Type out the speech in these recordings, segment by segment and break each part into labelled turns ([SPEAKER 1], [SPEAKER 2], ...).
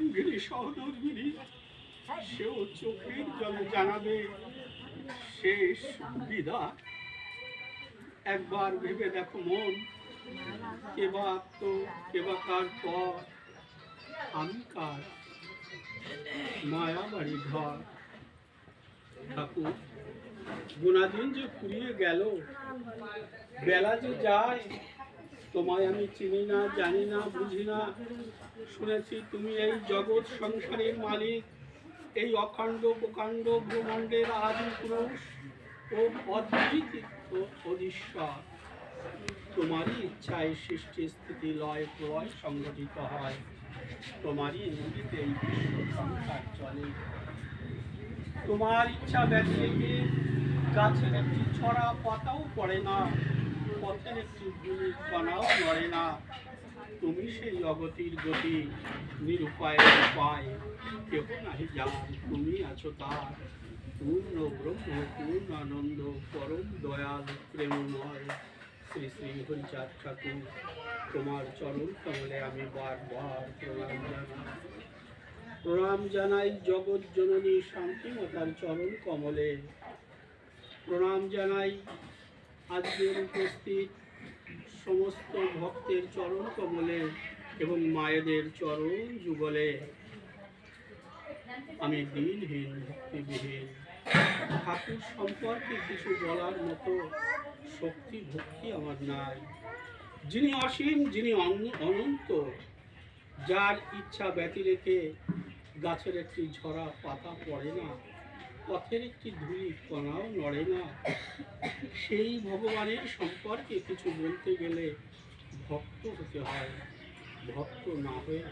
[SPEAKER 1] অঙ্গিনী সহদর্মিনী সেও চোখের জলে জানাবে শেষ বিদা। একবার ভেবে দেখো মন কেবা তো কেবা কার পর। আমি কার? মায়া বাড়ি ঘর। ঠাকুর গুণাদিন যে ফুরিয়ে গেল, বেলা যে যায় তোমায় আমি চিনি না, জানি না, বুঝি না। শুনেছি তুমি এই জগৎ সংসারের মালিক। এই অখণ্ড প্রকাণ্ড ব্রহ্মাণ্ডের আদি পুরুষ ও অধীশ্বর। তোমারই ইচ্ছায় সৃষ্টি স্থিতি লয় প্রয় সংগঠিত হয়। তোমারই ইঙ্গিতে এই বিশ্ব সংসার চলে। তোমার ইচ্ছা ব্যতিরেকে গাছের একটি ছড়া পাতাও পড়ে না। কণাও নড়ে না। তুমি সেই অগতির গতি নিরুপায়ের উপায়। কেহ নাহি যান তুমি আছো তার। পূর্ণ ব্রহ্ম, পূর্ণ আনন্দ, পরম দয়াল, প্রেমময়। শ্রী শ্রী হরিচাঁদ ঠাকুর, তোমার চরণ কমলে আমি বারবার প্রণাম জানাই। প্রণাম জানাই জগৎ জননী শান্তিমতার চরণ কমলে। প্রণাম জানাই আজকের উপস্থিত সমস্ত ভক্তের চরণ কমলে এবং মায়েদের চরণ যুগলে। আমি দিনহীন ভক্তিবিহীন, ঠাকুর সম্পর্কে কিছু বলার মতো শক্তি ভক্তি আমার নাই। যিনি অসীম, যিনি অনন্ত, যার ইচ্ছা ব্যতি রেখে গাছের একটি ঝরা পাতা পড়ে না পথের একটি ধুলি কণাও নড়ে না। সেই ভগবানের সম্পর্কে কিছু বলতে গেলে ভক্ত হতে হয়। ভক্ত না হয়ে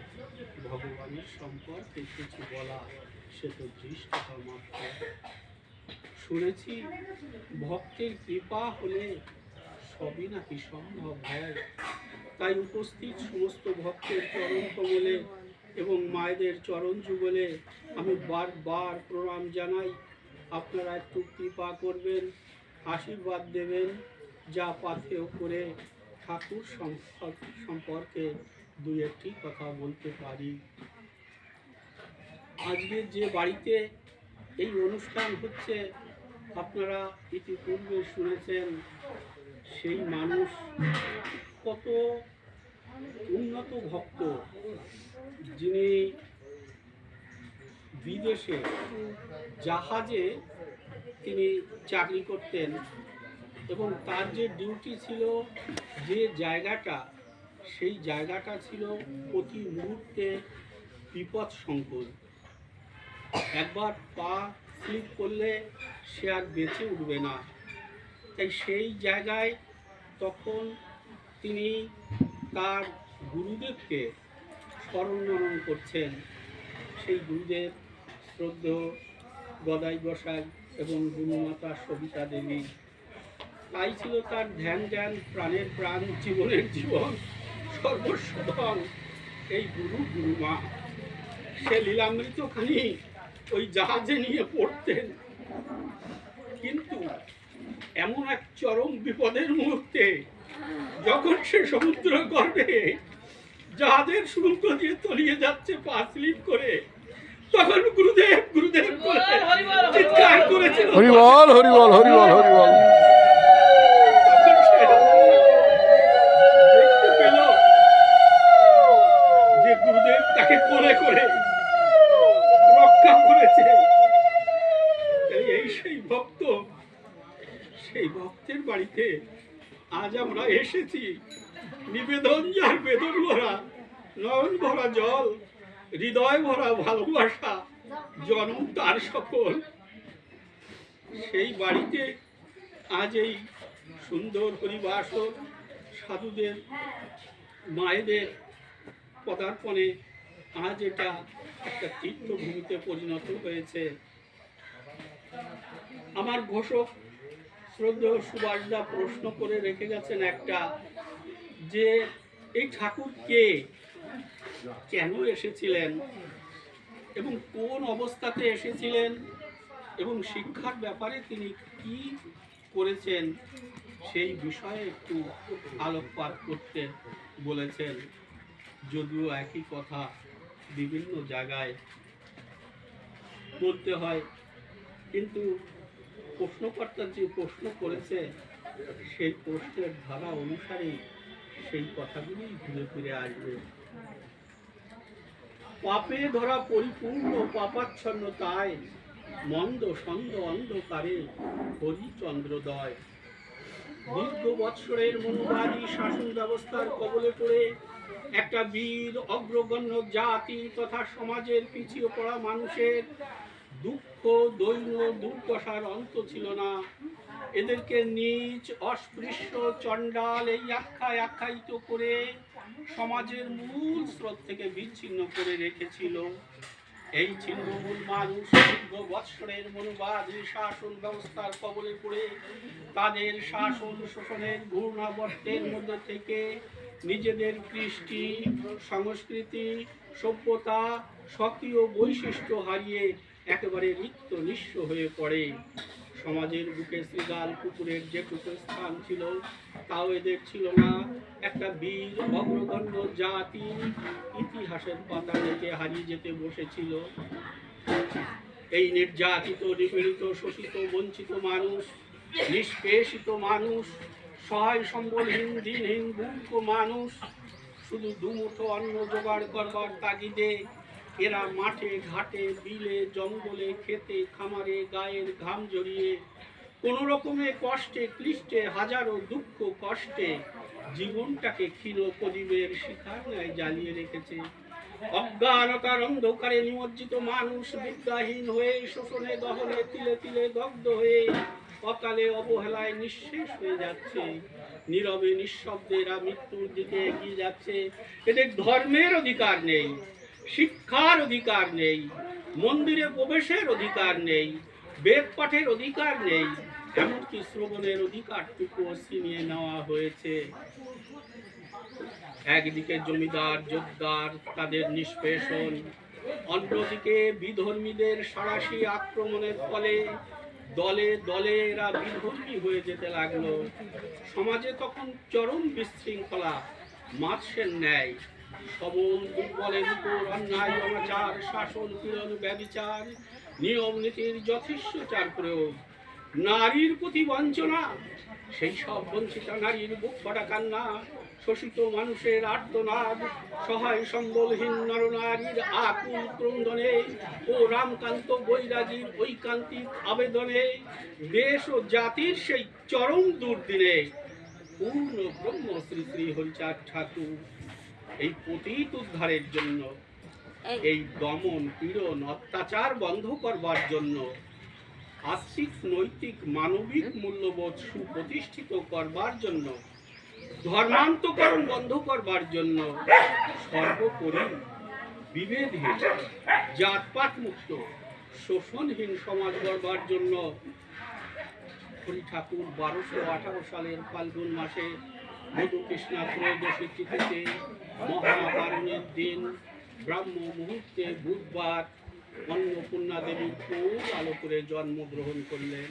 [SPEAKER 1] ভগবানের সম্পর্কে কিছু বলা, সে তো দৃষ্টতা মাত্র। শুনেছি ভক্তের কৃপা হলে সবই নাকি সম্ভব হয়। তাই উপস্থিত সমস্ত ভক্তের চরণ কমলে এবং মায়েদের চরণ যুগলে আমি বারবার প্রণাম জানাই। আপনারা একটু কৃপা করবেন, আশীর্বাদ দেবেন, যা পাথেও করে ঠাকুর সম্পর্ক- দুই একটি কথা বলতে পারি। আজকে যে বাড়িতে এই অনুষ্ঠান হচ্ছে, আপনারা ইতিপূর্বে শুনেছেন, সেই মানুষ কত উন্নত ভক্ত। যিনি বিদেশে জাহাজে তিনি চাকরি করতেন এবং তার যে ডিউটি ছিল, যে জায়গাটা, সেই জায়গাটা ছিল প্রতি মুহূর্তে বিপদ সংকুল একবার পা স্লিপ করলে সে আর বেঁচে উঠবে না। তাই সেই জায়গায় তখন তিনি তার গুরুদেবকে স্মরণ করছেন। সেই গুরুদেব শ্রদ্ধ গদাই গোসাই এবং গুরুমাতা সবিতা দেবী। তাই ছিল তার ধ্যান ধ্যান প্রাণের প্রাণ, জীবনের জীবন সর্বস্বধন এই গুরু গুরুমা, সে লীলামৃতখানি ওই জাহাজে নিয়ে পড়তেন। কিন্তু এমন এক চরম বিপদের মুহূর্তে যখন সে সমুদ্র গর্ভে জাহাজের শুল্ক দিয়ে তলিয়ে যাচ্ছে পা স্লিপ করে তখন গুরুদেব গুরুদেব চিৎকার করেছিল।
[SPEAKER 2] হরি বল হরি বল হরি বল হরি বল
[SPEAKER 1] দেখতে পেল যে গুরুদেব তাকে কোলে করে রক্ষা করেছে। এই সেই ভক্ত সেই ভক্তের বাড়িতে আজ আমরা এসেছি। নিবেদন যার বেদন ভরা নয়ন ভরা জল। হৃদয় ভরা ভালোবাসা, জনম তার সকল। সেই বাড়িতে আজ এই সুন্দর হরিবাসর সাধুদের, মায়েদের পদার্পণে আজ এটা একটা তীর্থভূমিতে পরিণত হয়েছে। আমার ঘোষক শ্রদ্ধেয় সুভাষদা প্রশ্ন করে রেখে গেছেন একটা যে, এই ঠাকুর কে কেন এসেছিলেন এবং কোন অবস্থাতে এসেছিলেন এবং শিক্ষার ব্যাপারে তিনি কি করেছেন সেই বিষয়ে একটু আলোকপাত করতে বলেছেন। যদিও একই কথা বিভিন্ন জায়গায় বলতে হয়, কিন্তু প্রশ্নকর্তা যে প্রশ্ন করেছে, সেই প্রশ্নের ধারা অনুসারেই সেই কথাগুলি ঘুরে ফিরে আসবে। পাপে ধরা পরিপূর্ণ পাপাচ্ছন্ন তাই মন্দ সন্দ অন্ধকারে হরিচন্দ্রদয়। দীর্ঘ বৎসরের মনোবাদী শাসন ব্যবস্থার কবলে পড়ে একটা বীর অগ্রগণ্য জাতি তথা সমাজের পিছিয়ে পড়া মানুষের দুঃখ, দৈন্য, দুর্দশার অন্ত ছিল না। এদেরকে নিজ অস্পৃশ্য চণ্ডাল এই আখ্যায় আখ্যায়িত করে সমাজের মূল স্রোত থেকে বিচ্ছিন্ন করে রেখেছিল। এই ছিন্নমূল মানুষ দীর্ঘ বৎসরের মনোবাদী, শাসন ব্যবস্থার কবলে পড়ে তাদের শাসন শোষণের ঘূর্ণাবর্তের মধ্যে থেকে নিজেদের কৃষ্টি, সংস্কৃতি, সভ্যতা সক্রিয় বৈশিষ্ট্য হারিয়ে একেবারে নিত্য নিঃস্ব হয়ে পড়ে। সমাজের বুকে শ্রীগাল কুকুরের যেটুকু স্থান ছিল তাও এদের ছিল না। একটা বীর, অগ্রগণ্য জাতি ইতিহাসের পাতা থেকে হারিয়ে যেতে বসেছিল। এই নির্যাতিত, নিপীড়িত, শোষিত, বঞ্চিত মানুষ, নিষ্পেষিত মানুষ, সহায় সম্বলহীন, দিনহীন মূর্খ মানুষ, শুধু দুমুঠো অন্ন জোগাড় করবার তাগিদে এরা মাঠে, ঘাটে, বিলে, জঙ্গলে খেতে খামারে, গায়ের ঘাম জড়িয়ে কোনো রকমে কষ্টে, ক্লিষ্টে, হাজারো দুঃখ, কষ্টে জীবনটাকে ক্ষীণ প্রদীপের শিখার ন্যায় জ্বালিয়ে রেখেছে। অজ্ঞানতার অন্ধকারে নিমজ্জিত মানুষ বিদ্যাহীন হয়ে শোষণে, দহনে, তিলে তিলে দগ্ধ হয়ে অকালে অবহেলায় নিঃশেষ হয়ে যাচ্ছে। নীরবে, নিঃশব্দে এরা মৃত্যুর দিকে এগিয়ে যাচ্ছে। এদের ধর্মের অধিকার নেই, শিক্ষার অধিকার নেই, মন্দিরে প্রবেশের অধিকার নেই। বেদ পাঠের অধিকার নেই। এমনকি শ্রবণের অধিকারটুকুও ছিনিয়ে নেওয়া হয়েছে। একদিকে জমিদার জোরদার তাদের নিষ্পেষণ। অন্যদিকে বিধর্মীদের সারাশি আক্রমণের ফলে দলে দলে এরা বিধর্মী হয়ে যেতে লাগল। সমাজে তখন চরম বিশৃঙ্খলা মার্সের ন্যায়। সবল দুর্বলের উপর অন্যায়, অনাচার, শাসন, পীড়ন, ব্যবিচার নিয়ম নীতির যথেষ্ট চার প্রয়োগ। নারীর প্রতি বঞ্চনা, সেই সব বঞ্চিত নারীর বুক ফটা কান্না, শোষিত মানুষের আর্তনাদ, সহায় সম্বলহীন নরনারীর আকুল ক্রন্দনে ও রামকান্ত বৈরাগীর ঐকান্তিক আবেদনে দেশ ও জাতির সেই চরম দুর্দিনে পূর্ণ ব্রহ্ম শ্রী শ্রী ঠাকুর এই পতিত উদ্ধারের জন্য এই দমন, পীড়ন, অত্যাচার বন্ধ করবার জন্য আর্থিক, নৈতিক, মানবিক মূল্যবোধ সুপ্রতিষ্ঠিত করবার জন্য, ধর্মান্তকরণ বন্ধ করবার জন্য সর্বোপরি বিভেদহীন জাতপাত মুক্ত, শোষণহীন সমাজ গড়বার জন্য হরি ঠাকুর বারোশো আঠারো সালের ফাল্গুন মাসে মধুকৃষ্ণা ত্রয়োদশী তিথিতে মহাপারণের দিন ব্রাহ্ম মুহূর্তে বুধবার অন্নপূর্ণা দেবী খুব আলো করে জন্মগ্রহণ করলেন।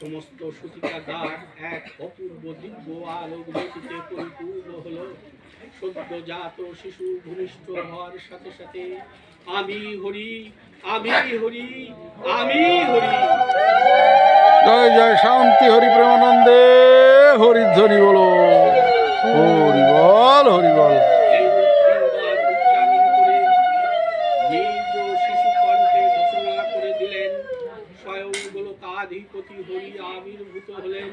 [SPEAKER 1] সমস্ত সূতিকাগার এক অপূর্ব দিব্য আলোক পরিপূর্ণ হলো। সদ্যজাত শিশু ভূমিষ্ঠ হওয়ার সাথে সাথে আমি হরি আমি হরি আমি হরি।
[SPEAKER 2] জয় জয়, শান্তি, হরি প্রেমানন্দে, হরিধ্বনি বলো। হরি বল হরি বল।
[SPEAKER 1] গোলকাধিপতি হরি আবির্ভূত হলেন।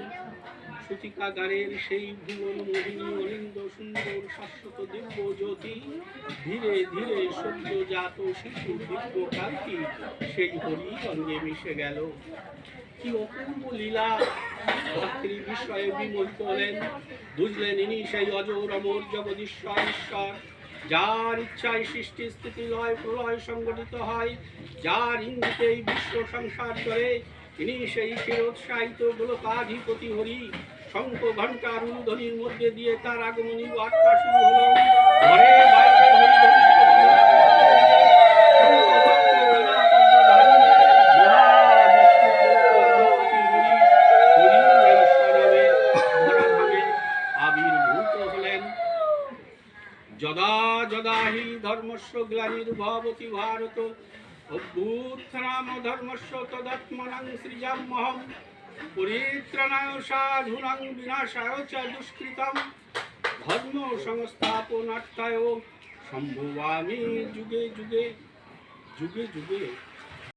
[SPEAKER 1] সূতিকাগারের সেই ভুবন মোহিনী অনিন্দ সুন্দর শাশ্বত দিব্য জ্যোতি, ধীরে ধীরে সদ্যজাত শিশু দিব্য কান্তি সেই হরি সঙ্গে মিশে গেল। কি অপূর্ব লীলা! ভক্তি বিষয়ে বিমোহিত হলেন। বুঝলেন ইনি সেই অজর অমর জগদীশ্বর ঈশ্বর। যার ইচ্ছায় সৃষ্টি স্থিতি লয় প্রলয় সংগঠিত হয়, যার ইঙ্গিতে বিশ্ব সংসার চলে ইনি সেই চিরোৎসাহিত গোলকাধিপতি হরি। শঙ্খ ঘণ্টার উলুধ্বনির মধ্যে দিয়ে তার আগমনী বার্তা শুরু হলো। ঘরে বাইরে যদা যদা হি ধর্মস্য গ্লানির্ভবতি ভারত অভ্যুত্থানাম ধর্মস্য তদাত্মনাং সৃজাম্যহম পরিত্রাণায় সাধুনাং বিনাশায় চ দুষ্কৃতম ধর্ম সংস্থাপনার্থায় সম্ভবামি যুগে যুগে যুগে যুগে